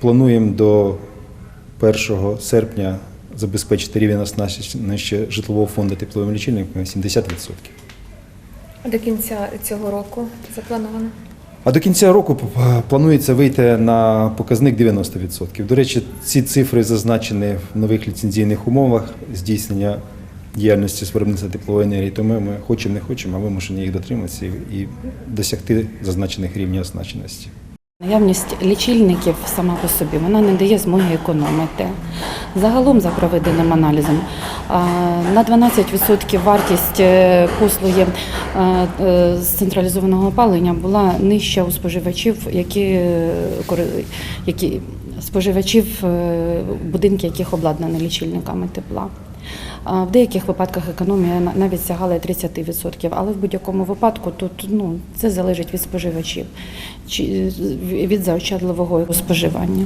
плануємо до 1 серпня забезпечити рівень оснащення житлового фонду тепловим лічильниками 70%. А До кінця цього року заплановано. А до кінця року планується вийти на показник 90%. До речі, ці цифри зазначені в нових ліцензійних умовах здійснення діяльності з виробництва теплової енергії. Тому ми хочемо, не хочемо, а вимушені їх дотриматися і досягти зазначених рівнів оснащеності. Наявність лічильників сама по собі вона не дає змоги економити. Загалом, за проведеним аналізом, на 12% вартість е, послуги е, е, з централізованого опалення була нижча у споживачів, які, які споживачів будинки, яких обладнані лічильниками тепла. В деяких випадках економія навіть сягала 30%, але в будь-якому випадку тут ну, це залежить від споживачів, чи від заощадливого споживання.